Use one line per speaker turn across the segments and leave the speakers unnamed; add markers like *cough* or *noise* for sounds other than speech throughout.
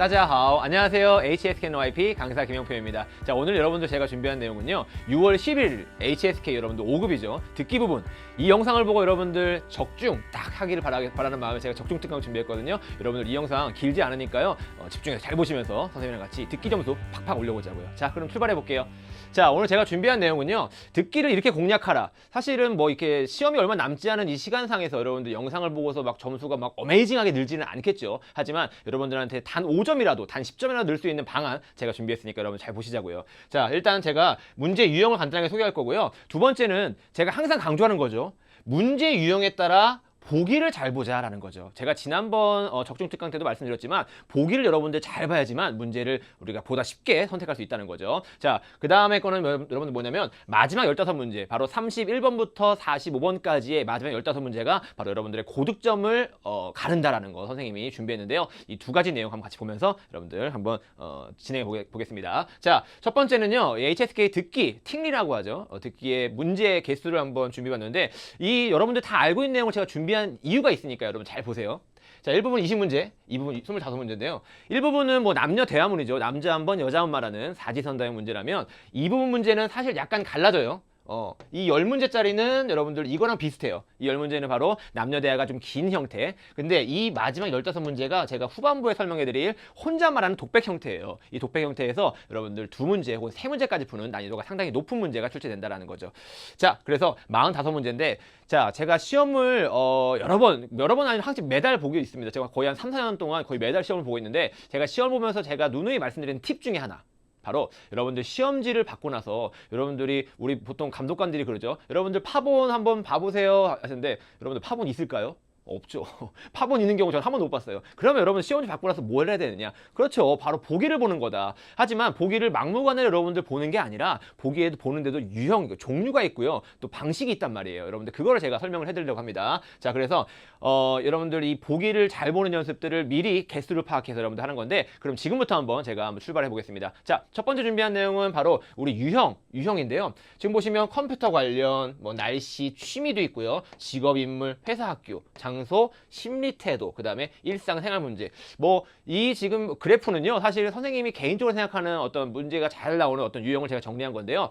따자하오. 안녕하세요. HSKNYP 강사 김영표입니다. 자 오늘 여러분들 제가 준비한 내용은요. 6월 11일 HSK 여러분들 5급이죠. 듣기 부분. 이 영상을 보고 여러분들 적중 딱 하기를 바라, 바라는 마음에 제가 적중 특강 준비했거든요. 여러분들 이 영상 길지 않으니까요. 어, 집중해서 잘 보시면서 선생님이랑 같이 듣기 점수 팍팍 올려보자고요. 자 그럼 출발해 볼게요. 자 오늘 제가 준비한 내용은요. 듣기를 이렇게 공략하라. 사실은 뭐 이렇게 시험이 얼마 남지 않은 이 시간상에서 여러분들 영상을 보고서 막 점수가 막 어메이징하게 늘지는 않겠죠. 하지만 여러분들한테 단 5점 이라도 단 10점이라도 늘수 있는 방안 제가 준비했으니까 여러분 잘 보시자고요. 자 일단 제가 문제 유형을 간단하게 소개할 거고요. 두 번째는 제가 항상 강조하는 거죠. 문제 유형에 따라 보기를 잘 보자라는 거죠. 제가 지난번 어, 적중 특강 때도 말씀드렸지만 보기를 여러분들 잘 봐야지만 문제를 우리가 보다 쉽게 선택할 수 있다는 거죠. 자, 그 다음에 거는 여- 여러분들 뭐냐면 마지막 15문제, 바로 31번부터 45번까지의 마지막 15문제가 바로 여러분들의 고득점을 어, 가른다라는 거 선생님이 준비했는데요. 이 두 가지 내용 한번 같이 보면서 여러분들 한번 어, 진행해 보게, 보겠습니다. 자, 첫 번째는요. 이 HSK 듣기, 팅리라고 하죠. 어, 듣기의 문제 개수를 한번 준비해봤는데 이 여러분들 다 알고 있는 내용을 제가 준비한 이유가 있으니까 여러분 잘 보세요. 자, 1부분 20문제, 2부분 25문제인데요. 1부분은 뭐 남녀 대화문이죠. 남자 한 번, 여자 한 말하는 사지선다의 문제라면 2부분 문제는 사실 약간 갈라져요. 어, 이 10문제짜리는 여러분들 이거랑 비슷해요. 이 10문제는 바로 남녀 대화가 좀 긴 형태. 근데 이 마지막 15문제가 제가 후반부에 설명해 드릴 혼자 말하는 독백 형태예요. 이 독백 형태에서 여러분들 두 문제 혹은 세 문제까지 푸는 난이도가 상당히 높은 문제가 출제된다라는 거죠. 자, 그래서 45문제인데 자, 제가 시험을 어, 여러 번, 여러 번 아니면 항상 매달 보고 있습니다. 제가 거의 한 3, 4년 동안 거의 매달 시험을 보고 있는데 제가 시험 보면서 제가 누누이 말씀드리는 팁 중에 하나. 바로 여러분들 시험지를 받고 나서 여러분들이 우리 보통 감독관들이 그러죠. 여러분들 파본 한번 봐보세요 하시는데 여러분들 파본 있을까요? 없죠. *laughs* 파본 있는 경우 저는 한 번도 못 봤어요. 그러면 여러분 시험지 받고 나서 뭘 해야 되느냐? 그렇죠. 바로 보기를 보는 거다. 하지만 보기를 막무가내로 여러분들 보는 게 아니라 보기에도 보는데도 유형, 종류가 있고요. 또 방식이 있단 말이에요. 여러분들 그거를 제가 설명을 해드리려고 합니다. 자, 그래서 어, 여러분들 이 보기를 잘 보는 연습들을 미리 개수를 파악해서 여러분들 하는 건데 그럼 지금부터 한번 제가 한번 출발해 보겠습니다. 자, 첫 번째 준비한 내용은 바로 우리 유형, 유형인데요. 지금 보시면 컴퓨터 관련, 뭐 날씨, 취미도 있고요. 직업, 인물, 회사, 학교, 장 소, 심리 태도, 그 다음에 일상 생활 문제. 뭐 이 지금 그래프는요, 사실 선생님이 개인적으로 생각하는 어떤 문제가 잘 나오는 어떤 유형을 제가 정리한 건데요.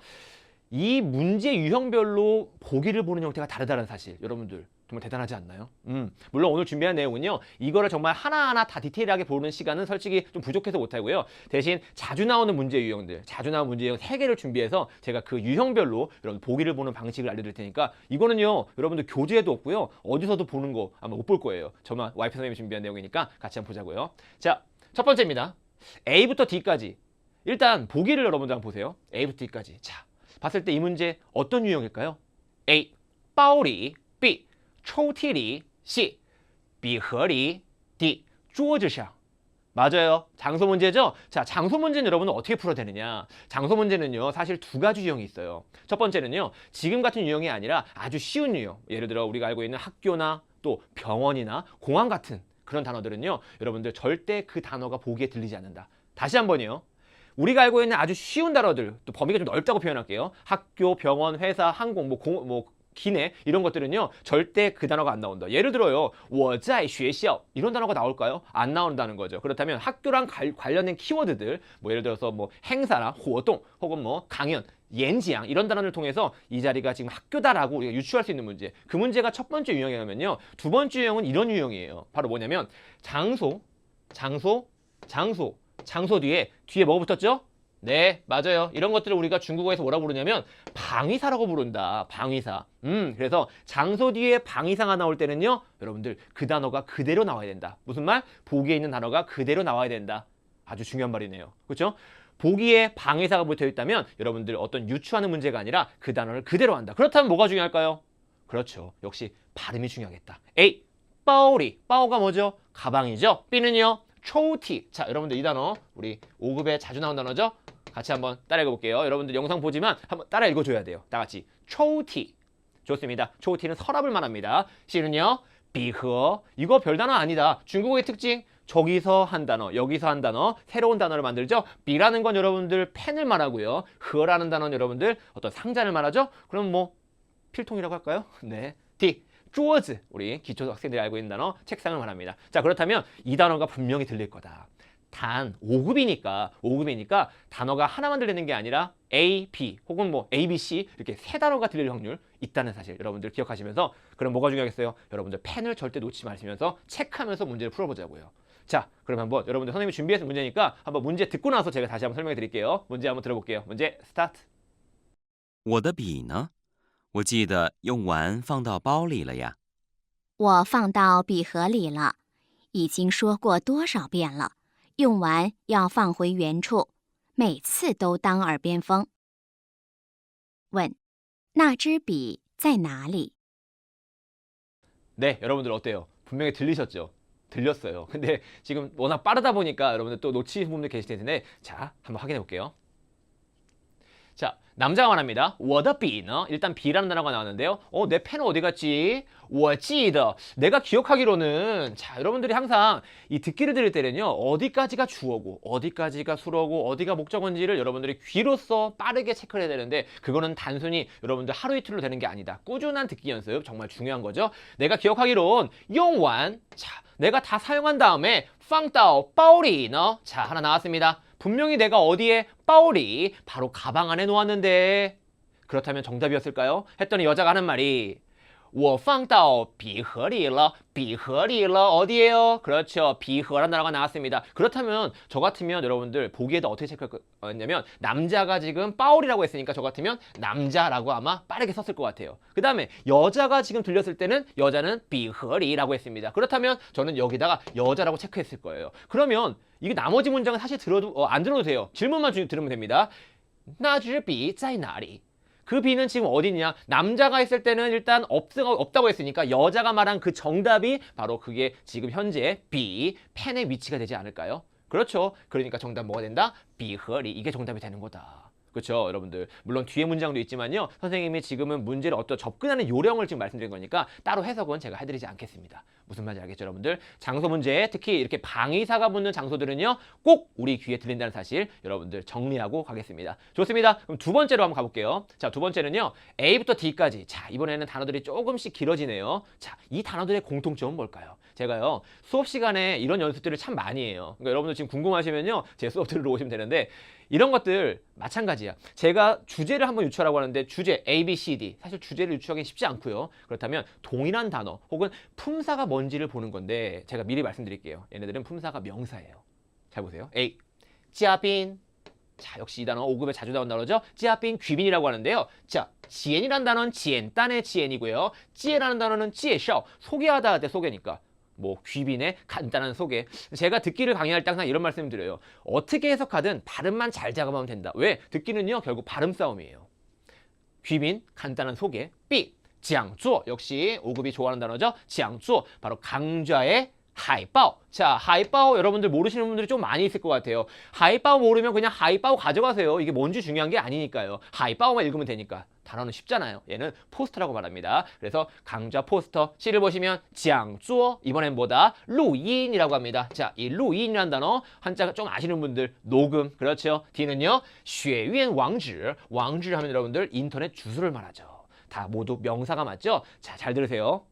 이 문제 유형별로 보기를 보는 형태가 다르다는 사실 여러분들 정말 대단하지 않나요? 음, 물론 오늘 준비한 내용은요 이거를 정말 하나하나 다 디테일하게 보는 시간은 솔직히 좀 부족해서 못하고요 대신 자주 나오는 문제 유형들 자주 나오는 문제 유형 세개를 준비해서 제가 그 유형별로 여러분 보기를 보는 방식을 알려드릴 테니까 이거는요 여러분들 교재에도 없고요 어디서도 보는 거 아마 못 볼 거예요 저만 와이프 선생님이 준비한 내용이니까 같이 한번 보자고요 자 첫 번째입니다 A부터 D까지 일단 보기를 여러분들 한번 보세요 A부터 D까지 자 봤을 때 이 문제 어떤 유형일까요? A. 包里 B. 抽屉里 C. 笔盒里 D. 桌子上 맞아요. 장소 문제죠? 자, 장소 문제는 여러분은 어떻게 풀어야 되느냐? 장소 문제는요, 사실 두 가지 유형이 있어요. 첫 번째는요, 지금 같은 유형이 아니라 아주 쉬운 유형. 예를 들어, 우리가 알고 있는 학교나 또 병원이나 공항 같은 그런 단어들은요, 여러분들 절대 그 단어가 보기에 들리지 않는다. 다시 한 번이요. 우리가 알고 있는 아주 쉬운 단어들, 또 범위가 좀 넓다고 표현할게요. 학교, 병원, 회사, 항공, 뭐, 공, 뭐, 기내 이런 것들은요 절대 그 단어가 안 나온다. 예를 들어요, 我在学校 이런 단어가 나올까요? 안 나온다는 거죠. 그렇다면 학교랑 갈- 관련된 키워드들, 뭐 예를 들어서 뭐 행사나活动 혹은 뭐 강연, 연지양 이런 단어를 통해서 이 자리가 지금 학교다라고 우리가 유추할 수 있는 문제. 그 문제가 첫 번째 유형이라면요, 두 번째 유형은 이런 유형이에요. 바로 뭐냐면 장소, 장소, 장소, 장소 뒤에 뒤에 뭐가 붙었죠? 네, 맞아요. 이런 것들을 우리가 중국어에서 뭐라고 부르냐면 방위사라고 부른다. 방위사. 음, 그래서 장소 뒤에 방위사가 나올 때는요, 여러분들 그 단어가 그대로 나와야 된다. 무슨 말? 보기에 있는 단어가 그대로 나와야 된다. 아주 중요한 말이네요. 그렇죠? 보기에 방위사가 붙어 있다면 여러분들 어떤 유추하는 문제가 아니라 그 단어를 그대로 한다. 그렇다면 뭐가 중요할까요? 그렇죠. 역시 발음이 중요하겠다. A. 빠오리. 빠오가 뭐죠? 가방이죠. B는요. 초티. 자, 여러분들 이 단어 우리 5급에 자주 나온 단어죠? 같이 한번 따라 읽어볼게요. 여러분들 영상 보지만 한번 따라 읽어줘야 돼요. 다 같이 초티. 좋습니다. 초티는 서랍을 말합니다. C는요. 비허. 이거 별단어 아니다. 중국어의 특징. 저기서 한 단어, 여기서 한 단어, 새로운 단어를 만들죠. B라는 건 여러분들 펜을 말하고요. 허라는 단어는 여러분들 어떤 상자를 말하죠. 그럼 뭐 필통이라고 할까요? 네. D. 桌子 우리 기초 학생들이 알고 있는 단어 책상을 말합니다. 자 그렇다면 이 단어가 분명히 들릴 거다. 단 5급이니까 5급이니까 단어가 하나만 들리는 게 아니라 A, B 혹은 뭐 A, B, C 이렇게 세 단어가 들릴 확률 있다는 사실 여러분들 기억하시면서 그럼 뭐가 중요하겠어요? 여러분들 펜을 절대 놓지 마시면서 체크하면서 문제를 풀어보자고요. 자, 그럼 한번 여러분들 선생님이 준비해서 문제니까 한번 문제 듣고 나서 제가 다시 한번 설명해 드릴게요. 문제 한번 들어볼게요. 문제 스타트.
我的笔呢？ 我记得用完放到包里了呀。
我放到笔盒里了，已经说过多少遍了，用完要放回原处，每次都当耳边风。问：那支笔在哪里？
네, 여러분들 어때요? 분명히 들리셨죠? 들렸어요. 근데 지금 워낙 빠르다 보니까 여러분들 또 놓치신 분들 계실 텐데 자, 한번 확인해 볼게요. 자, 남자가 말합니다. 我的笔呢? 일단 비라는 단어가 나왔는데요. 어, 내 펜은 어디 갔지? 我记得. 내가 기억하기로는 자, 여러분들이 항상 이 듣기를 들을 때는요. 어디까지가 주어고 어디까지가 수어고 어디가 목적어인지를 여러분들이 귀로써 빠르게 체크를 해야 되는데 그거는 단순히 여러분들 하루 이틀로 되는 게 아니다. 꾸준한 듣기 연습 정말 중요한 거죠. 내가 기억하기론 用完 자, 내가 다 사용한 다음에 放到包里呢? 자, 하나 나왔습니다. 분명히 내가 어디에 빠오리 바로 가방 안에 놓았는데 그렇다면 정답이었을까요? 했더니 여자가 하는 말이 我放到笔盒里了,笔盒里了 어디에요? 그렇죠. 비허란 단어가 나왔습니다. 그렇다면 저 같으면 여러분들 보기에도 어떻게 체크했냐면 남자가 지금 빠오리라고 했으니까 저 같으면 남자라고 아마 빠르게 썼을 것 같아요. 그 다음에 여자가 지금 들렸을 때는 여자는 비허리라고 했습니다. 그렇다면 저는 여기다가 여자라고 체크했을 거예요. 그러면 이게 나머지 문장은 사실 들어도 어, 안 들어도 돼요. 질문만 주- 들으면 됩니다. 那支笔在哪里? 그 비는 지금 어디냐? 남자가 했을 때는 일단 없, 없다고 했으니까 여자가 말한 그 정답이 바로 그게 지금 현재 비 펜의 위치가 되지 않을까요? 그렇죠. 그러니까 정답 뭐가 된다? 비허리 이게 정답이 되는 거다. 그렇죠, 여러분들. 물론 뒤에 문장도 있지만요. 선생님이 지금은 문제를 어떤 접근하는 요령을 지금 말씀드린 거니까 따로 해석은 제가 해드리지 않겠습니다. 무슨 말인지 알겠죠, 여러분들? 장소 문제, 특히 이렇게 방위사가 붙는 장소들은요, 꼭 우리 귀에 들린다는 사실 여러분들 정리하고 가겠습니다. 좋습니다. 그럼 두 번째로 한번 가볼게요. 자, 두 번째는요, A부터 D까지. 자, 이번에는 단어들이 조금씩 길어지네요. 자, 이 단어들의 공통점은 뭘까요? 제가요, 수업 시간에 이런 연습들을 참 많이 해요. 그러니까 여러분들 지금 궁금하시면요, 제 수업 들으러 오시면 되는데, 이런 것들 마찬가지야. 제가 주제를 한번 유추하라고 하는데 주제 A, B, C, D 사실 주제를 유추하기 쉽지 않고요. 그렇다면 동일한 단어 혹은 품사가 뭔지를 보는 건데 제가 미리 말씀드릴게요. 얘네들은 품사가 명사예요. 잘 보세요. A, 지아빈. 자, 역시 이 단어 5급에 자주 나온 단어죠. 지아빈 귀빈이라고 하는데요. 자, 지엔이라는 단어는 지엔단의 지엔이고요. 지에라는 단어는 지에셔. 소개하다 할 때 소개니까. 뭐 귀빈의 간단한 소개. 제가 듣기를 강의할 때 항상 이런 말씀을 드려요. 어떻게 해석하든 발음만 잘 작업하면 된다. 왜? 듣기는요 결국 발음 싸움이에요. 귀빈 간단한 소개. 삐 지앙쪼 역시 5급이 좋아하는 단어죠. 지앙쪼 바로 강좌의 하이빠오. 자 하이빠오 여러분들 모르시는 분들이 좀 많이 있을 것 같아요. 하이빠오 모르면 그냥 하이빠오 가져가세요. 이게 뭔지 중요한 게 아니니까요. 하이빠오만 읽으면 되니까. 단어는 쉽잖아요. 얘는 포스터라고 말합니다. 그래서 강좌 포스터 C를 보시면 장쪼 이번엔 뭐다? 루인이라고 합니다. 자, 이 루인이라는 단어 한자가 좀 아시는 분들 녹음 그렇죠. D는요. 쉐위엔 왕즈 왕즈를 하면 여러분들 인터넷 주소를 말하죠. 다 모두 명사가 맞죠? 자, 잘 들으세요.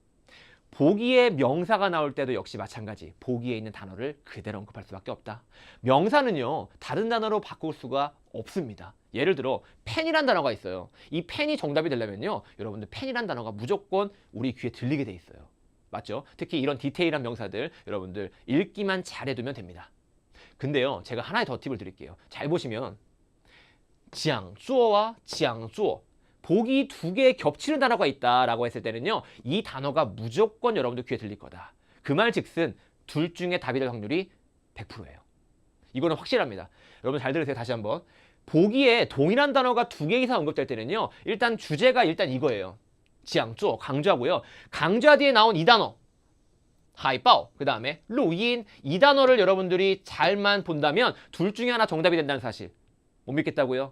보기에 명사가 나올 때도 역시 마찬가지 보기에 있는 단어를 그대로 언급할 수밖에 없다. 명사는요 다른 단어로 바꿀 수가 없습니다. 예를 들어 펜이란 단어가 있어요. 이 펜이 정답이 되려면요 여러분들 펜이란 단어가 무조건 우리 귀에 들리게 돼 있어요. 맞죠? 특히 이런 디테일한 명사들 여러분들 읽기만 잘해두면 됩니다. 근데요 제가 하나의 더 팁을 드릴게요. 잘 보시면 지앙 쪼와 지앙 쪼 보기 두개 겹치는 단어가 있다라고 했을 때는요, 이 단어가 무조건 여러분들 귀에 들릴 거다. 그 말 즉슨 둘 중에 답이 될 확률이 100%예요. 이거는 확실합니다. 여러분 잘 들으세요. 다시 한번. 보기에 동일한 단어가 두 개 이상 언급될 때는요, 일단 주제가 일단 이거예요. 지앙조 강조하고요. 강좌 뒤에 나온 이 단어. 하이바오 그 다음에 루인 이 단어를 여러분들이 잘만 본다면 둘 중에 하나 정답이 된다는 사실 못 믿겠다고요?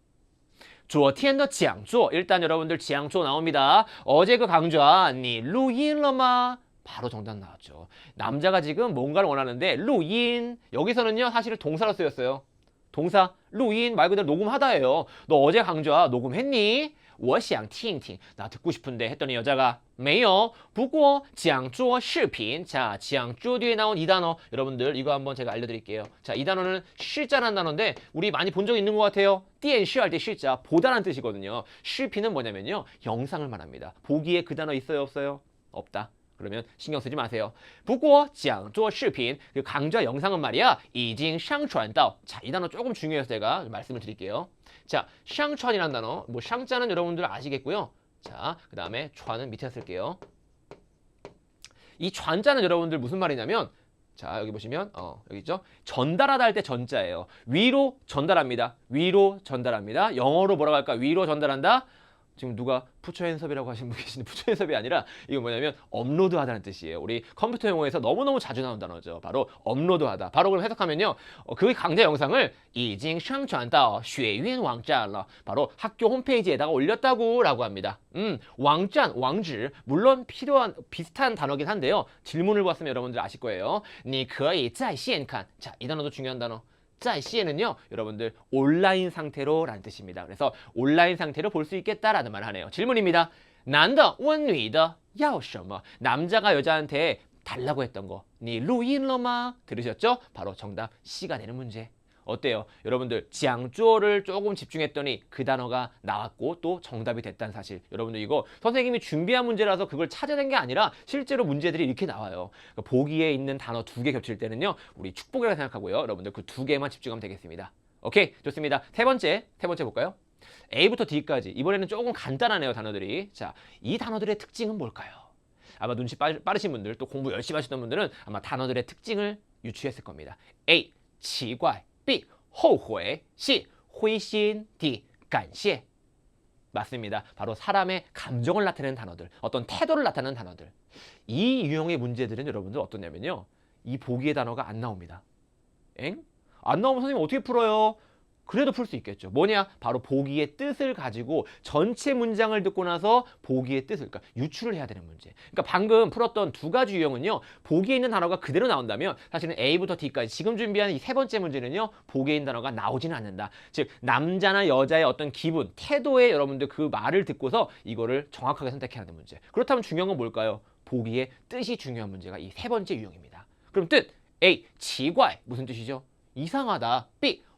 昨天的讲座 일단 여러분들 讲座 나옵니다. 어제 그 강좌 你录音了吗? 바로 정답 나왔죠. 남자가 지금 뭔가를 원하는데 录音 여기서는요 사실 동사로 쓰였어요. 동사 录音 말 그대로 녹음하다예요. 너 어제 강좌 녹음했니? 我想听听. 나 듣고 싶은데 했더니 여자가 没有. 不过讲座视频. 자, 讲座 뒤에 나온 이 단어 여러분들 이거 한번 제가 알려드릴게요. 자, 이 단어는 실자라는 단어인데 우리 많이 본 적 있는 것 같아요. 电视 할 때 실자 보다라는 뜻이거든요.视频은 뭐냐면요 영상을 말합니다. 보기에 그 단어 있어요 없어요? 없다. 그러면 신경 쓰지 마세요. 不过讲座视频그 강좌 영상은 말이야 已经上传到 자, 이 단어 조금 중요해서 제가 말씀을 드릴게요. 자, 샹천이라는 단어. 뭐 샹자는 여러분들 아시겠고요. 자, 그 다음에 좌는 밑에 쓸게요. 이 좌자는 여러분들 무슨 말이냐면 자 여기 보시면 어 여기 있죠 전달하다 할 때 전자예요 위로 전달합니다 위로 전달합니다 영어로 뭐라고 할까 위로 전달한다 지금 누가 푸처 핸섭이라고 하신 분 계시는데 *laughs* 푸처 핸섭이 아니라 이거 뭐냐면 업로드하다는 뜻이에요. 우리 컴퓨터 용어에서 너무너무 자주 나온 단어죠. 바로 업로드하다. 바로 그럼 해석하면요. 어, 그 강좌 영상을 已经上传到学院网站了. 바로 학교 홈페이지에다가 올렸다고 라고 합니다. 음, 왕짠, 왕지 물론 필요한 비슷한 단어긴 한데요. 질문을 봤으면 여러분들 아실 거예요. 你可以在线看. 자, 이 단어도 중요한 단어. 자, C에는요. 여러분들 온라인 상태로 라는 뜻입니다. 그래서 온라인 상태로 볼 수 있겠다라는 말을 하네요. 질문입니다. 난더, 원위더, 야오셔머 뭐? 남자가 여자한테 달라고 했던 거. 니 루인러마 들으셨죠? 바로 정답 C가 되는 문제. 어때요? 여러분들 지앙조를 조금 집중했더니 그 단어가 나왔고 또 정답이 됐다는 사실. 여러분들 이거 선생님이 준비한 문제라서 그걸 찾아낸 게 아니라 실제로 문제들이 이렇게 나와요. 그러니까 보기에 있는 단어 두 개 겹칠 때는요. 우리 축복이라고 생각하고요. 여러분들 그 두 개만 집중하면 되겠습니다. 오케이 좋습니다. 세 번째 세 번째 볼까요? A부터 D까지 이번에는 조금 간단하네요 단어들이. 자, 이 단어들의 특징은 뭘까요? 아마 눈치 빠- 빠르신 분들 또 공부 열심히 하시던 분들은 아마 단어들의 특징을 유추했을 겁니다. A 奇怪 B. 호후에 C. 회신 D. 간시에 맞습니다. 바로 사람의 감정을 나타내는 단어들, 어떤 태도를 나타내는 단어들. 이 유형의 문제들은 여러분들 어떠냐면요. 이 보기의 단어가 안 나옵니다. 엥? 안 나오면 선생님 어떻게 풀어요? 그래도 풀 수 있겠죠. 뭐냐? 바로 보기의 뜻을 가지고 전체 문장을 듣고 나서 보기의 뜻을, 그러니까 유추를 해야 되는 문제. 그러니까 방금 풀었던 두 가지 유형은요, 보기에 있는 단어가 그대로 나온다면 사실은 A부터 D까지 지금 준비한 이세 번째 문제는요, 보기에 있는 단어가 나오지는 않는다. 즉, 남자나 여자의 어떤 기분, 태도에 여러분들 그 말을 듣고서 이거를 정확하게 선택해야 하는 문제. 그렇다면 중요한 건 뭘까요? 보기의 뜻이 중요한 문제가 이 세 번째 유형입니다. 그럼 뜻 A, 奇怪 무슨 뜻이죠? 이상하다. B,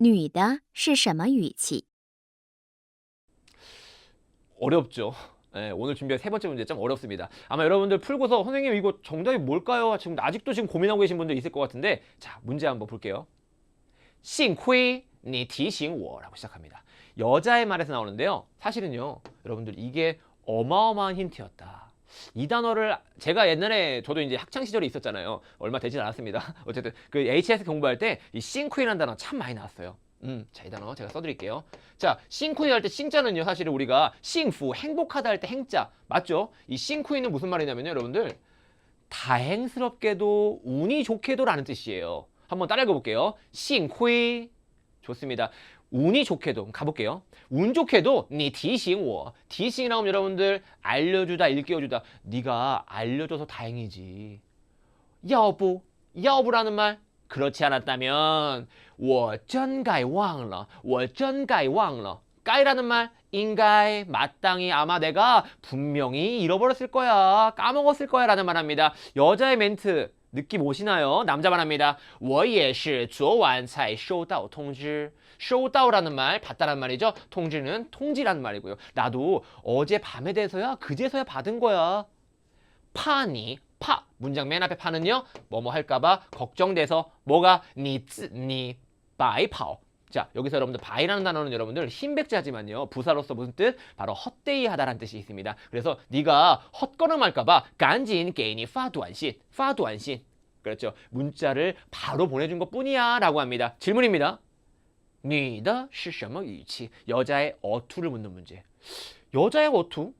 女的是什么语气？
어렵죠. 예, 오늘 준비한 세 번째 문제 좀 어렵습니다. 아마 여러분들 풀고서 선생님 이거 정답이 뭘까요? 지금 아직도 지금 고민하고 계신 분들 있을 것 같은데 자 문제 한번 볼게요. 幸亏你提醒我라고 시작합니다. 여자의 말에서 나오는데요. 사실은요, 여러분들 이게 어마어마한 힌트였다. 이 단어를 제가 옛날에 저도 이제 학창 시절에 있었잖아요. 얼마 되진 않았습니다. *laughs* 어쨌든 그 HS 공부할 때 이 싱크이라는 단어 참 많이 나왔어요. 음, 자, 이 단어 제가 써드릴게요. 자, 싱크이 할 때 싱자는요, 사실은 우리가 싱후, 행복하다 할 때 행자. 맞죠? 이 싱크이는 무슨 말이냐면요, 여러분들. 다행스럽게도, 운이 좋게도 라는 뜻이에요. 한번 따라 읽어볼게요. 싱크이. 좋습니다. 운이 좋게도 가볼게요. 운 좋게도 니提醒我.提醒이라고 하면 여러분들 알려주다, 일깨워주다. 네가 알려줘서 다행이지. 要不,要不라는 말 그렇지 않았다면 我真该忘了,我真该忘了. 까이라는 말 인가이 마땅히 아마 내가 분명히 잃어버렸을 거야 까먹었을 거야 라는 말합니다 여자의 멘트 느낌 오시나요? 남자 말합니다 我也是昨晚才收到通知 쇼다오라는 말 받다란 말이죠 통지는 통지라는 말이고요 나도 어제 밤에 돼서야 그제서야 받은 거야 파니 파 문장 맨 앞에 파는요 뭐뭐 할까봐 걱정돼서 뭐가 니니 白跑 자, 여기서 여러분들 바이라는 단어는 여러분들 흰백자지만요. 부사로서 무슨 뜻? 바로 헛되이 하다라는 뜻이 있습니다. 그래서 네가 헛거나 말까봐 간지인 개인이 파두안신, 파두안신. 그렇죠. 문자를 바로 보내준 것 뿐이야 라고 합니다. 질문입니다. 니다 시셔머 유치 여자의 어투를 묻는 문제. 여자의 어투?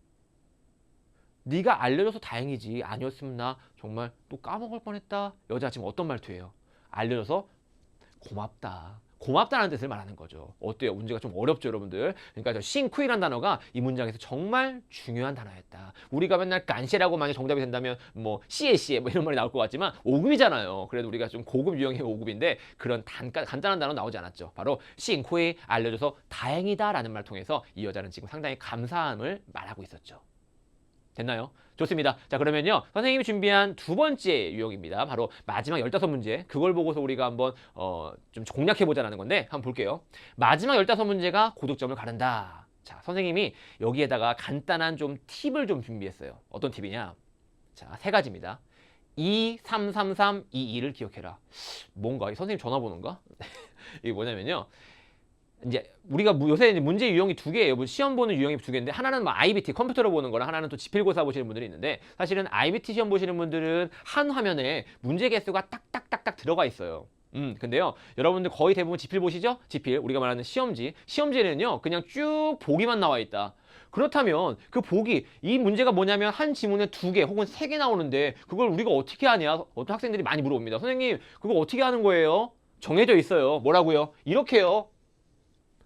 네가 알려줘서 다행이지 아니었으면 나 정말 또 까먹을 뻔했다. 여자 지금 어떤 말투예요? 알려줘서 고맙다. 고맙다는 뜻을 말하는 거죠. 어때요? 문제가 좀 어렵죠, 여러분들? 그러니까 저 싱쿠이란 단어가 이 문장에서 정말 중요한 단어였다. 우리가 맨날 간시라고 만약 정답이 된다면 뭐 씨에 씨에 뭐 이런 말이 나올 것 같지만 5급이잖아요. 그래도 우리가 좀 고급 유형의 5급인데 그런 단가, 간단한 단어 나오지 않았죠. 바로 싱쿠이 알려줘서 다행이다라는 말 통해서 이 여자는 지금 상당히 감사함을 말하고 있었죠. 됐나요? 좋습니다. 자, 그러면요. 선생님이 준비한 두 번째 유형입니다. 바로 마지막 15문제. 그걸 보고서 우리가 한번 어, 좀 공략해 보자라는 건데 한번 볼게요. 마지막 15문제가 고득점을 가른다. 자, 선생님이 여기에다가 간단한 좀 팁을 좀 준비했어요. 어떤 팁이냐? 자, 세 가지입니다. 2, 3, 3, 3, 2, 2를 기억해라. 뭔가? 이 선생님 전화번호인가? *laughs* 이게 뭐냐면요. 이제 우리가 무- 요새 이제 문제 유형이 두 개예요. 뭐 시험 보는 유형이 두 개인데 하나는 뭐 IBT 컴퓨터로 보는 거랑 하나는 또 지필고사 보시는 분들이 있는데 사실은 IBT 시험 보시는 분들은 한 화면에 문제 개수가 딱딱딱딱 들어가 있어요. 음, 근데요, 여러분들 거의 대부분 지필 보시죠? 지필, 우리가 말하는 시험지. 시험지는요, 그냥 쭉 보기만 나와 있다. 그렇다면 그 보기, 이 문제가 뭐냐면 한 지문에 두 개 혹은 세 개 나오는데 그걸 우리가 어떻게 하냐? 어떤 학생들이 많이 물어봅니다. 선생님, 그거 어떻게 하는 거예요? 정해져 있어요. 뭐라고요? 이렇게요.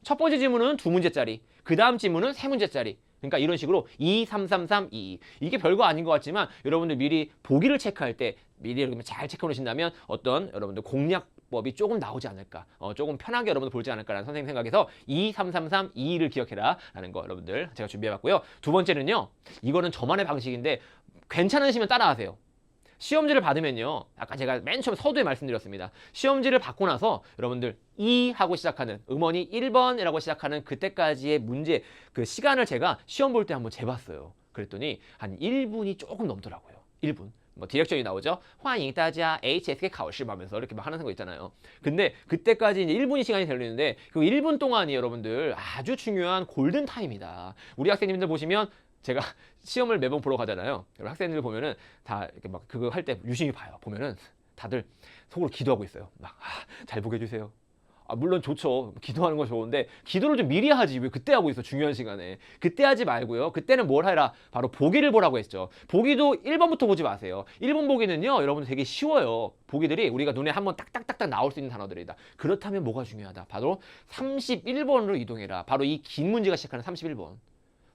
첫 번째 지문은 두 문제짜리, 그 다음 지문은 세 문제짜리. 그러니까 이런 식으로 2, 3, 3, 3, 2. 이게 별거 아닌 것 같지만 여러분들 미리 보기를 체크할 때 미리 이렇게 잘 체크해 놓으신다면 어떤 여러분들 공략 법이 조금 나오지 않을까. 어, 조금 편하게 여러분들 볼지 않을까라는 선생님 생각에서 2, 3, 3, 3, 2를 기억해라. 라는 거 여러분들 제가 준비해 봤고요. 두 번째는요. 이거는 저만의 방식인데 괜찮으시면 따라하세요. 시험지를 받으면요. 아까 제가 맨 처음 서두에 말씀드렸습니다. 시험지를 받고 나서 여러분들 이 하고 시작하는 음원이 1번이라고 시작하는 그때까지의 문제 그 시간을 제가 시험 볼 때 한번 재봤어요. 그랬더니 한 1분이 조금 넘더라고요. 1분. 뭐 디렉션이 나오죠. 화잉 따자 HSK 카오시 하면서 이렇게 막 하는 거 있잖아요. 근데 그때까지 이제 1분이 시간이 걸리는데 그 1분 동안이 여러분들 아주 중요한 골든 타임이다. 우리 학생님들 보시면 제가 *laughs* 시험을 매번 보러 가잖아요. 여러분 학생들 보면은 다 이렇게 막 그거 할 때 유심히 봐요. 보면은 다들 속으로 기도하고 있어요. 막잘 보게 해주세요. 아, 물론 좋죠. 기도하는 거 좋은데 기도를 좀 미리 하지 왜 그때 하고 있어 중요한 시간에 그때 하지 말고요. 그때는 뭘 해라 바로 보기를 보라고 했죠. 보기도 1번부터 보지 마세요. 1번 보기는요 여러분들 되게 쉬워요. 보기들이 우리가 눈에 한번 딱딱딱딱 나올 수 있는 단어들이다. 그렇다면 뭐가 중요하다? 바로 31번으로 이동해라. 바로 이 긴 문제가 시작하는 31번.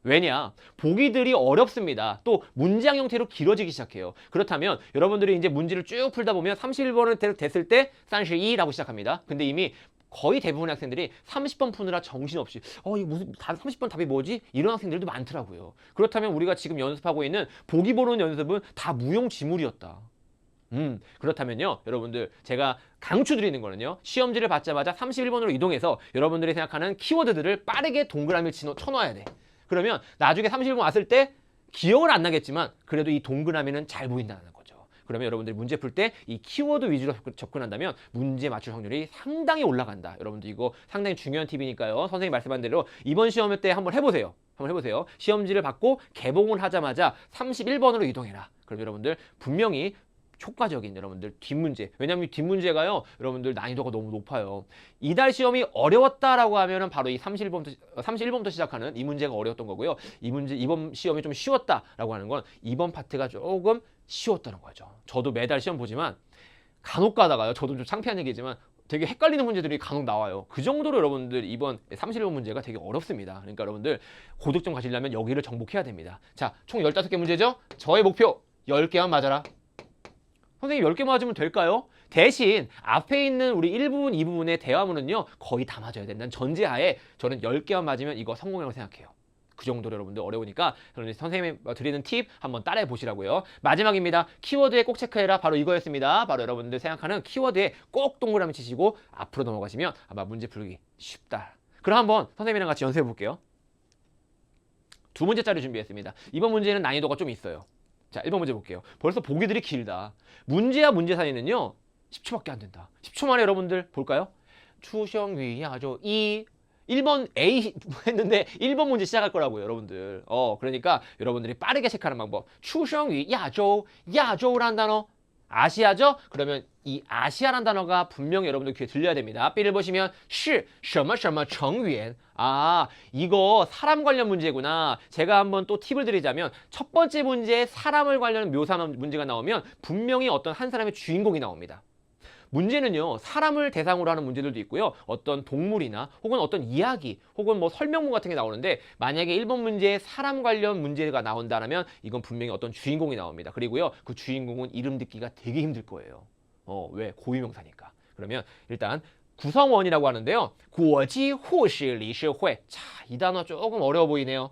왜냐? 보기들이 어렵습니다. 또 문장 형태로 길어지기 시작해요. 그렇다면 여러분들이 이제 문제를 쭉 풀다 보면 31번을 됐을 때 32라고 시작합니다. 근데 이미 거의 대부분의 학생들이 30번 푸느라 정신없이 어 이거 무슨 다 30번 답이 뭐지? 이런 학생들도 많더라고요. 그렇다면 우리가 지금 연습하고 있는 보기 보는 연습은 다 무용지물이었다. 음, 그렇다면요, 여러분들, 제가 강추드리는 거는요, 시험지를 받자마자 31번으로 이동해서 여러분들이 생각하는 키워드들을 빠르게 동그라미를 치- 쳐놔야 돼. 그러면 나중에 31번 왔을 때 기억은 안 나겠지만 그래도 이 동그라미는 잘 보인다는 거죠. 그러면 여러분들이 문제 풀 때 이 키워드 위주로 접근- 접근한다면 문제 맞출 확률이 상당히 올라간다. 여러분들 이거 상당히 중요한 팁이니까요. 선생님 말씀한 대로 이번 시험 때 한번 해보세요. 한번 해보세요. 시험지를 받고 개봉을 하자마자 31번으로 이동해라. 그럼 여러분들 분명히 효과적인 여러분들 뒷문제 왜냐하면 이 뒷문제가요 여러분들 난이도가 너무 높아요 이달 시험이 어려웠다라고 하면은 바로 이 31번부터 31번부터 시작하는 이 문제가 어려웠던 거고요 이 문제 이번 시험이 좀 쉬웠다라고 하는 건 이번 파트가 조금 쉬웠다는 거죠 저도 매달 시험 보지만 간혹 가다가요 저도 좀 창피한 얘기지만 되게 헷갈리는 문제들이 간혹 나와요. 그 정도로 여러분들 이번 31번 문제가 되게 어렵습니다. 그러니까 여러분들 고득점 가시려면 여기를 정복해야 됩니다. 자, 총 15개 문제죠? 저의 목표 10개만 맞아라. 선생님 10개 맞으면 될까요? 대신 앞에 있는 우리 1부분, 2부분의 대화문은요. 거의 다 맞아야 된다는 전제하에 저는 10개만 맞으면 이거 성공이라고 생각해요. 그 정도로 여러분들 어려우니까 저는 선생님이 드리는 팁 한번 따라해 보시라고요. 마지막입니다. 키워드에 꼭 체크해라. 바로 이거였습니다. 바로 여러분들 생각하는 키워드에 꼭 동그라미 치시고 앞으로 넘어가시면 아마 문제 풀기 쉽다. 그럼 한번 선생님이랑 같이 연습해 볼게요. 두 문제짜리 준비했습니다. 이번 문제는 난이도가 좀 있어요. 자, 1번 문제 볼게요. 벌써 보기들이 길다. 문제와 문제 사이는요. 10초밖에 안 된다. 10초 만에 여러분들 볼까요? 추성위 야조 이 1번 A *laughs* 했는데 1번 문제 시작할 거라고요, 여러분들. 어, 그러니까 여러분들이 빠르게 체크하는 방법. 추성위 야조, 야조란 단어 아시아죠? 그러면 이 아시아란 단어가 분명히 여러분들 귀에 들려야 됩니다. 삐를 보시면 시, 셔머, 셔머, 정위엔. 아, 이거 사람 관련 문제구나. 제가 한번 또 팁을 드리자면 첫 번째 문제에 사람을 관련 묘사한 문제가 나오면 분명히 어떤 한 사람의 주인공이 나옵니다. 문제는요, 사람을 대상으로 하는 문제들도 있고요. 어떤 동물이나 혹은 어떤 이야기 혹은 뭐 설명문 같은 게 나오는데 만약에 1번 문제에 사람 관련 문제가 나온다면 이건 분명히 어떤 주인공이 나옵니다. 그리고요, 그 주인공은 이름 듣기가 되게 힘들 거예요. 어, 왜? 고유명사니까. 그러면 일단 구성원이라고 하는데요. 구어지 호시 리시회. 자, 이 단어 조금 어려워 보이네요.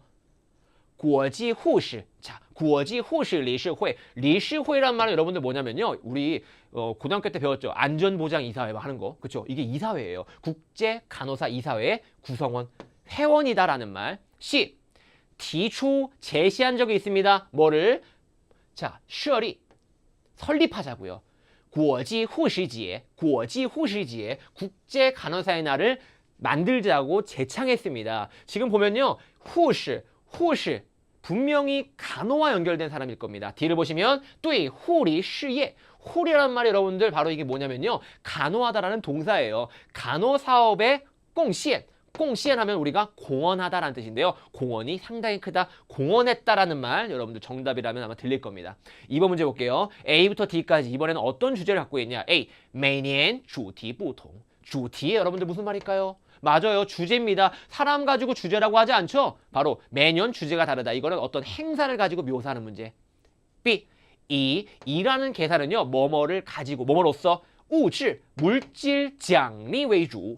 구어지 호시. 자, 구어지 호시 리시회. 리시회란 말은 여러분들 뭐냐면요. 우리 어, 고등학교 때 배웠죠. 안전보장 이사회 하는 거. 그렇죠? 이게 이사회예요. 국제 간호사 이사회 구성원 회원이다라는 말. C. 디초 제시한 적이 있습니다. 뭐를? 자, 슈어리 설립하자고요. 구어지 후시지에 구어지 후시지에 국제 간호사의 날을 만들자고 제창했습니다. 지금 보면요. 후시 후시 분명히 간호와 연결된 사람일 겁니다. 뒤를 보시면 뚜이 호리 시예 호리라는 말이 여러분들 바로 이게 뭐냐면요. 간호하다라는 동사예요. 간호 사업의 꽁시엔 공시엔 하면 우리가 공헌하다라는 뜻인데요. 공헌이 상당히 크다, 공헌했다라는 말 여러분들 정답이라면 아마 들릴 겁니다. 2번 문제 볼게요. A부터 D까지 이번에는 어떤 주제를 갖고 있냐? A. 매니엔 주티 보통. 주티 여러분들 무슨 말일까요? 맞아요. 주제입니다. 사람 가지고 주제라고 하지 않죠? 바로 매년 주제가 다르다. 이거는 어떤 행사를 가지고 묘사하는 문제. B. E, 이 이라는 계산은요. 뭐뭐를 가지고 뭐뭐로써 우질 물질 장리 외주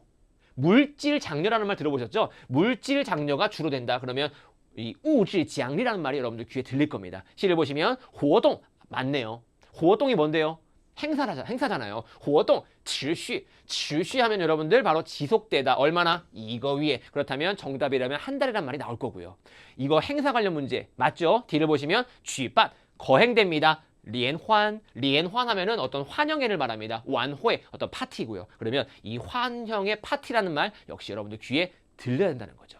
물질 장려라는 말 들어보셨죠? 물질 장려가 주로 된다. 그러면 이 우질 장리라는 말이 여러분들 귀에 들릴 겁니다. 시를 보시면 호동 맞네요. 호동이 뭔데요? 행사라, 행사잖아요. 活동 지시, 지시하면 여러분들 바로 지속되다. 얼마나? 이거 위에. 그렇다면 정답이라면 한 달이란 말이 나올 거고요. 이거 행사 관련 문제 맞죠? 뒤를 보시면 쥐밭 거행됩니다. 리엔환, 리엔환 하면은 어떤 환영회를 말합니다. 완회, 어떤 파티고요. 그러면 이 환영회 파티라는 말 역시 여러분들 귀에 들려야 한다는 거죠.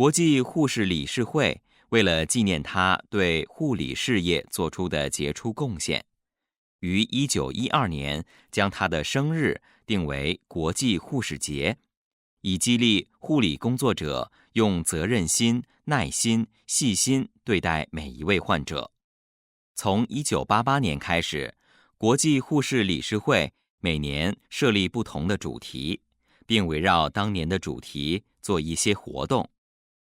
国际护士理事会为了纪念他对护理事业做出的杰出贡献，于1912年将他的生日定为国际护士节，以激励护理工作者用责任心、耐心、细心对待每一位患者。从1988年开始，国际护士理事会每年设立不同的主题，并围绕当年的主题做一些活动。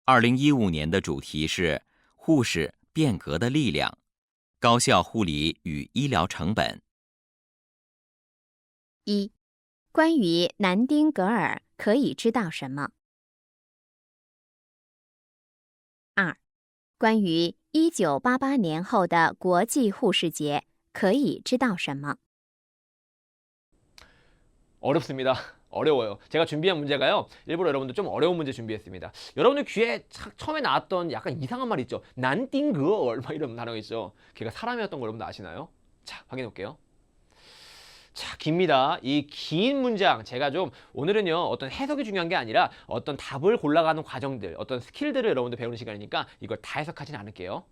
2015年的主题是“护士变革的力量”，高效护理与医疗成本。
一、关于南丁格尔可以知道什么？二、关于一九八八年后的国际护士节可以知道什么？
어렵습니다. 어려워요. 제가 준비한 문제가요. 일부러 여러분들 좀 어려운 문제 준비했습니다. 여러분들 귀에 차- 처음에 나왔던 약간 이상한 말 있죠. 난띵그얼 막 이런 단어 있죠. 걔가 사람이었던 거 여러분들 아시나요? 자, 확인해 볼게요. 자, 깁니다. 이 긴 문장 제가 좀 오늘은요 어떤 해석이 중요한 게 아니라 어떤 답을 골라가는 과정들, 어떤 스킬들을 여러분들 배우는 시간이니까 이걸 다 해석하진 않을게요.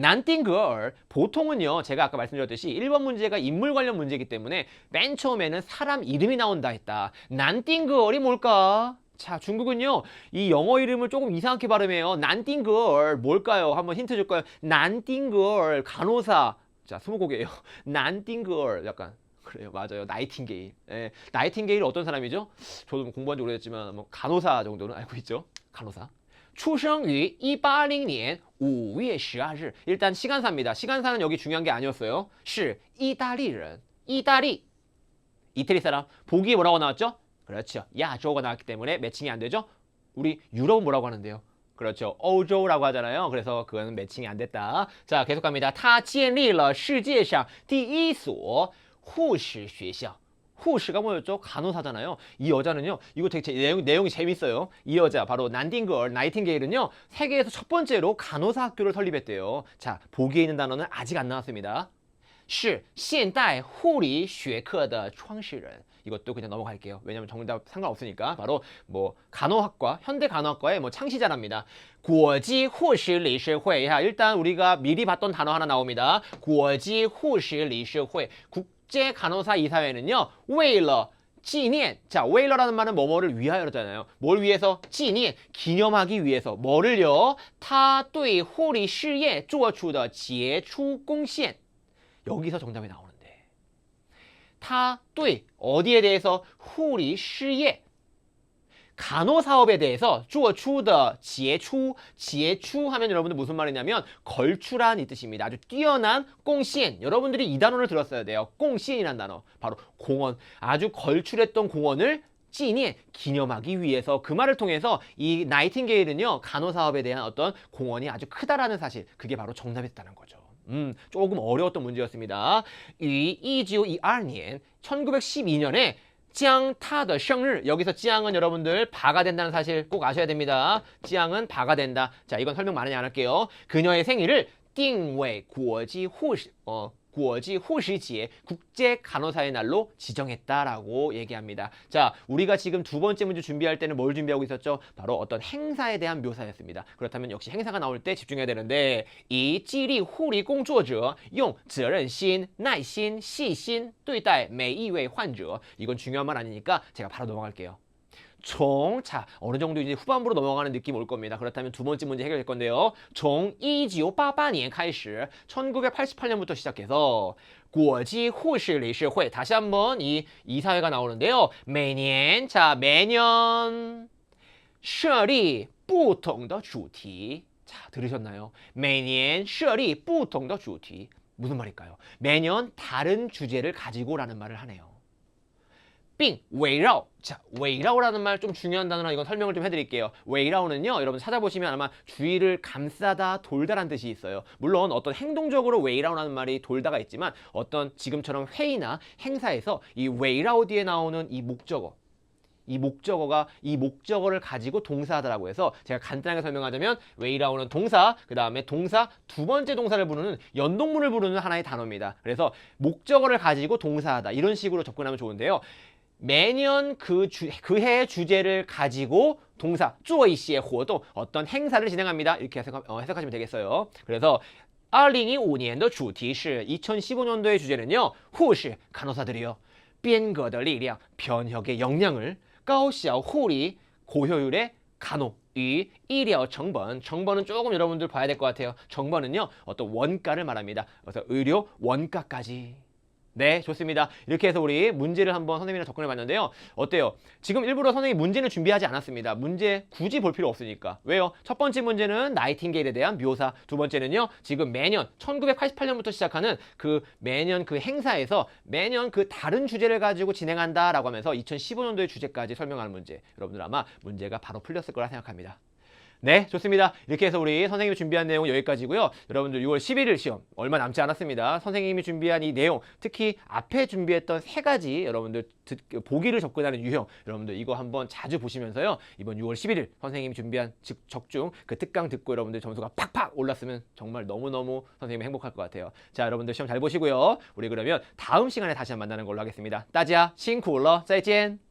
난띵 걸 보통은요 제가 아까 말씀드렸듯이 1번 문제가 인물 관련 문제이기 때문에 맨 처음에는 사람 이름이 나온다 했다. 난띵 걸이 뭘까? 자 중국은요 이 영어 이름을 조금 이상하게 발음해요. 난띵 걸 뭘까요? 한번 힌트 줄까요? 난띵 걸 간호사 자 스무고개예요. *laughs* 난띵 걸 약간 그래요 맞아요 나이팅게일 예, 나이팅게일 어떤 사람이죠? 저도 뭐 공부한 지 오래됐지만 뭐 간호사 정도는 알고 있죠 간호사 出生于180年5月12日 일단 시간사입니다 시간사는 여기 중요한 게 아니었어요 是意大利人意大利이태리 사람 보기에 뭐라고 나왔죠? 그렇죠. 야조가 나왔기 때문에 매칭이 안 되죠. 우리 유럽은 뭐라고 하는데요? 그렇죠.欧洲라고 하잖아요. 그래서 그거는 매칭이 안 됐다. 자, 계속 갑니다. 他建立了世界上第一所护士学校. 护士가 뭐였죠? 간호사잖아요. 이 여자는요. 이거 되게 제- 내용, 내용이 재밌어요. 이 여자 바로 난딩걸 나이팅게일은요. 세계에서 첫 번째로 간호사 학교를 설립했대요. 자, 보기에 있는 단어는 아직 안 나왔습니다. 是现代护理学科的创始人. 이것도 그냥 넘어갈게요. 왜냐면 정답 상관없으니까. 바로 뭐 간호학과, 현대 간호학과의 뭐 창시자랍니다. 国际护士理事会. 야, 일단 우리가 미리 봤던 단어 하나 나옵니다. 国际护士理事会. 국 제 간호사 이사회는요. 为了纪念. 자, 为了라는 말은 뭐뭐를 위하여잖아요. 뭘 위해서? 纪念, 기념하기 위해서. 뭐를요? 他对护理事业做出的杰出贡献. 여기서 정답이 나오는데. 他对 어디에 대해서 护理事业 간호 사업에 대해서 주어 추더 지혜추 지혜추 하면 여러분들 무슨 말이냐면 걸출한 이 뜻입니다. 아주 뛰어난 꽁신 여러분들이 이 단어를 들었어야 돼요. 꽁신이란 단어 바로 공원 아주 걸출했던 공원을 찐이 기념하기 위해서 그 말을 통해서 이 나이팅게일은요 간호 사업에 대한 어떤 공원이 아주 크다라는 사실 그게 바로 정답이었다는 거죠. 음, 조금 어려웠던 문제였습니다. 이 1912년 1912년에 江他的生日 여기서 짱은 여러분들 바가 된다는 사실 꼭 아셔야 됩니다. 짱은 바가 된다. 자, 이건 설명 많이 안 할게요. 그녀의 생일을 定为国际护士 어, 国际护士节 국제 간호사의 날로 지정했다라고 얘기합니다. 자, 우리가 지금 두 번째 문제 준비할 때는 뭘 준비하고 있었죠? 바로 어떤 행사에 대한 묘사였습니다. 그렇다면 역시 행사가 나올 때 집중해야 되는데 이 激励护理工作者用责任心、耐心、细心对待每一位患者 이건 중요한 말 아니니까 제가 바로 넘어갈게요. 총, 자, 어느 정도 이제 후반부로 넘어가는 느낌 올 겁니다. 그렇다면 두 번째 문제 해결될 건데요. 총 1988년 开始, 1988년부터 시작해서 国际护士理事会 다시 한번 이 이사회가 나오는데요. 매년, 자, 매년 设立不同的主题. 자, 들으셨나요? 매년 设立不同的主题. 무슨 말일까요? 매년 다른 주제를 가지고라는 말을 하네요. 삥, 웨이라우. 자, 웨이라우라는 말 좀 중요한 단어라 이건 설명을 좀 해드릴게요. 웨이라우는요, 여러분 찾아보시면 아마 주위를 감싸다, 돌다란 뜻이 있어요. 물론 어떤 행동적으로 웨이라우라는 말이 돌다가 있지만 어떤 지금처럼 회의나 행사에서 이 웨이라우 뒤에 나오는 이 목적어, 이 목적어가 이 목적어를 가지고 동사하다라고 해서 제가 간단하게 설명하자면 웨이라우는 동사 그 다음에 동사 두 번째 동사를 부르는 연동문을 부르는 하나의 단어입니다 그래서 목적어를 가지고 동사하다 이런 식으로 접근하면 좋은데요 매년 그, 주, 그 해의 주제를 가지고 동사 做一些活动 어떤 행사를 진행합니다. 이렇게 해석, 어, 해석하시면 되겠어요. 그래서 2015年的主题是 2015년도의 주제는요. 护士 간호사들이요. 变革的力量 변혁의 역량을 高效护理 고효율의 간호 이医疗 정번 정번은 조금 여러분들 봐야 될 것 같아요. 정번은요 어떤 원가를 말합니다. 그래서 의료 원가까지 네, 좋습니다. 이렇게 해서 우리 문제를 한번 선생님이랑 접근해 봤는데요. 어때요? 지금 일부러 선생님이 문제는 준비하지 않았습니다. 문제 굳이 볼 필요 없으니까. 왜요? 첫 번째 문제는 나이팅게일에 대한 묘사. 두 번째는요. 지금 매년 1988년부터 시작하는 그 매년 그 행사에서 매년 그 다른 주제를 가지고 진행한다라고 하면서 2015년도의 주제까지 설명하는 문제. 여러분들 아마 문제가 바로 풀렸을 거라 생각합니다. 네 좋습니다. 이렇게 해서 우리 선생님이 준비한 내용 여기까지고요. 여러분들 6월 11일 시험 얼마 남지 않았습니다. 선생님이 준비한 이 내용 특히 앞에 준비했던 세 가지 여러분들 듣, 보기를 접근하는 유형 여러분들 이거 한번 자주 보시면서요. 이번 6월 11일 선생님이 준비한 즉 적중 그 특강 듣고 여러분들 점수가 팍팍 올랐으면 정말 너무너무 선생님이 행복할 것 같아요. 자 여러분들 시험 잘 보시고요. 우리 그러면 다음 시간에 다시 만나는 걸로 하겠습니다. 따지야 싱쿨러 짜이젠